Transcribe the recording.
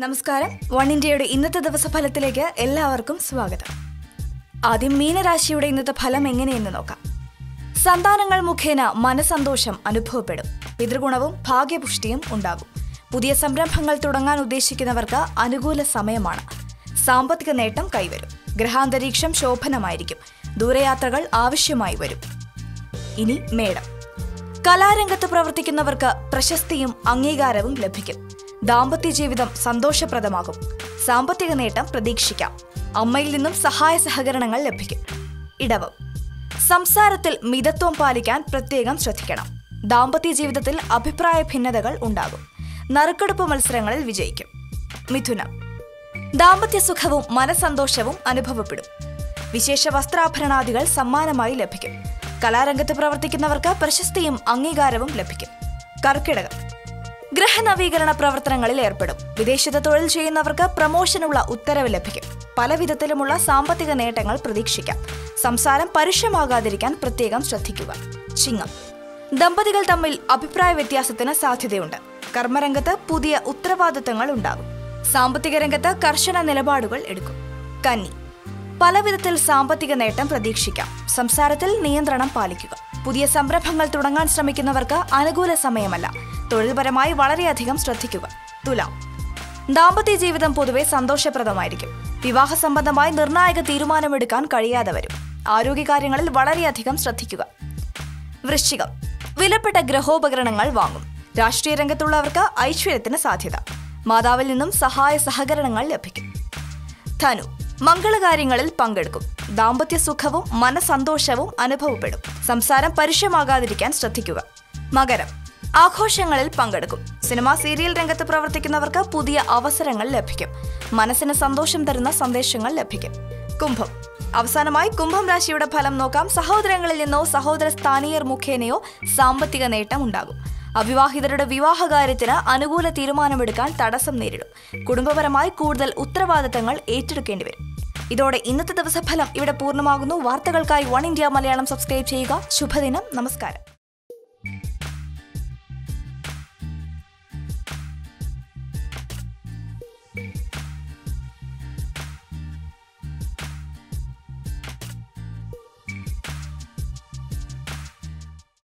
നമസ്കാരം. വൺ ഇന്ത്യയുടെ ഇന്നത്തെ ദിവസ ഫലത്തിലേക്ക് എല്ലാവർക്കും സ്വാഗതം. ആദ്യം മീനരാശിയുടെ ഇന്നത്തെ ഫലം എങ്ങനെയെന്ന് നോക്കാം. സന്താനങ്ങൾ മുഖേന മനസന്തോഷം അനുഭവപ്പെടും. പിതൃഗുണവും ഭാഗ്യപുഷ്ടിയും ഉണ്ടാകും. പുതിയ സംരംഭങ്ങൾ തുടങ്ങാൻ ഉദ്ദേശിക്കുന്നവർക്ക് അനുകൂല സമയമാണ്. സാമ്പത്തിക നേട്ടം കൈവരും. ഗ്രഹാന്തരീക്ഷം ശോഭനമായിരിക്കും. ദൂരയാത്രകൾ ആവശ്യമായി വരും. ഇനി മേടം. കലാരംഗത്ത് പ്രവർത്തിക്കുന്നവർക്ക് പ്രശസ്തിയും അംഗീകാരവും ലഭിക്കും. ദാമ്പത്യ ജീവിതം സന്തോഷപ്രദമാകും. സാമ്പത്തിക നേട്ടം പ്രതീക്ഷിക്കാം. അമ്മയിൽ നിന്നും സഹായ സഹകരണങ്ങൾ ലഭിക്കും. ഇടവം. സംസാരത്തിൽ മിതത്വം പാലിക്കാൻ പ്രത്യേകം ശ്രദ്ധിക്കണം. ദാമ്പത്യ ജീവിതത്തിൽ അഭിപ്രായ ഭിന്നതകൾ ഉണ്ടാകും. നറുക്കെടുപ്പ് മത്സരങ്ങളിൽ വിജയിക്കും. മിഥുനം. ദാമ്പത്യ സുഖവും മനസന്തോഷവും അനുഭവപ്പെടും. വിശേഷ വസ്ത്രാഭരണാദികൾ സമ്മാനമായി ലഭിക്കും. കലാരംഗത്ത് പ്രവർത്തിക്കുന്നവർക്ക് പ്രശസ്തിയും അംഗീകാരവും ലഭിക്കും. കർക്കിടകം. ഗ്രഹനവീകരണ പ്രവർത്തനങ്ങളിൽ ഏർപ്പെടും. വിദേശത്ത് തൊഴിൽ ചെയ്യുന്നവർക്ക് പ്രമോഷനുള്ള ഉത്തരവ് ലഭിക്കും. പല വിധത്തിലുമുള്ള സാമ്പത്തിക നേട്ടങ്ങൾ പ്രതീക്ഷിക്കാം. സംസാരം പരുഷമാകാതിരിക്കാൻ പ്രത്യേകം ശ്രദ്ധിക്കുക. ചിങ്ങം. ദമ്പതികൾ തമ്മിൽ അഭിപ്രായ വ്യത്യാസത്തിന് സാധ്യതയുണ്ട്. കർമ്മരംഗത്ത് പുതിയ ഉത്തരവാദിത്തങ്ങൾ ഉണ്ടാകും. സാമ്പത്തിക രംഗത്ത് കർശന നിലപാടുകൾ എടുക്കും. കന്നി. പലവിധത്തിൽ സാമ്പത്തിക നേട്ടം പ്രതീക്ഷിക്കാം. സംസാരത്തിൽ നിയന്ത്രണം പാലിക്കുക. പുതിയ സംരംഭങ്ങൾ തുടങ്ങാൻ ശ്രമിക്കുന്നവർക്ക് അനുകൂല സമയമല്ല. തൊഴിൽപരമായി വളരെയധികം ശ്രദ്ധിക്കുക. തുലാം. ദാമ്പത്യ ജീവിതം പൊതുവെ സന്തോഷപ്രദമായിരിക്കും. വിവാഹ സംബന്ധമായി നിർണായക തീരുമാനമെടുക്കാൻ കഴിയാതെ വരും. ആരോഗ്യകാര്യങ്ങളിൽ വളരെയധികം ശ്രദ്ധിക്കുക. വൃശ്ചികം. വിലപ്പെട്ട ഗ്രഹോപകരണങ്ങൾ വാങ്ങും. രാഷ്ട്രീയ രംഗത്തുള്ളവർക്ക് ഐശ്വര്യത്തിന് സാധ്യത. മാതാവിൽ നിന്നും സഹായ സഹകരണങ്ങൾ ലഭിക്കും. ധനു. മംഗളകാര്യങ്ങളിൽ പങ്കെടുക്കും. ദാമ്പത്യ സുഖവും മനസന്തോഷവും അനുഭവപ്പെടും. സംസാരം പരുഷമാകാതിരിക്കാൻ ശ്രദ്ധിക്കുക. മകരം. ആഘോഷങ്ങളിൽ പങ്കെടുക്കും. സിനിമാ സീരിയൽ രംഗത്ത് പ്രവർത്തിക്കുന്നവർക്ക് പുതിയ അവസരങ്ങൾ ലഭിക്കും. മനസ്സിന് സന്തോഷം തരുന്ന സന്ദേശങ്ങൾ ലഭിക്കും. കുംഭം. അവസാനമായി കുംഭം രാശിയുടെ ഫലം നോക്കാം. സഹോദരങ്ങളിൽ നിന്നോ സഹോദര സ്ഥാനീയർ മുഖേനയോ സാമ്പത്തിക നേട്ടം ഉണ്ടാകും. അവിവാഹിതരുടെ വിവാഹകാര്യത്തിന് അനുകൂല തീരുമാനമെടുക്കാൻ തടസ്സം നേരിടും. കുടുംബപരമായി കൂടുതൽ ഉത്തരവാദിത്തങ്ങൾ ഏറ്റെടുക്കേണ്ടി വരും. ഇതോടെ ഇന്നത്തെ ദിവസഫലം ഇവിടെ പൂർണമാകുന്നു. വാർത്തകൾക്കായി വൺ ഇന്ത്യ മലയാളം സബ്സ്ക്രൈബ് ചെയ്യുക. ശുഭദിനം. നമസ്കാരം.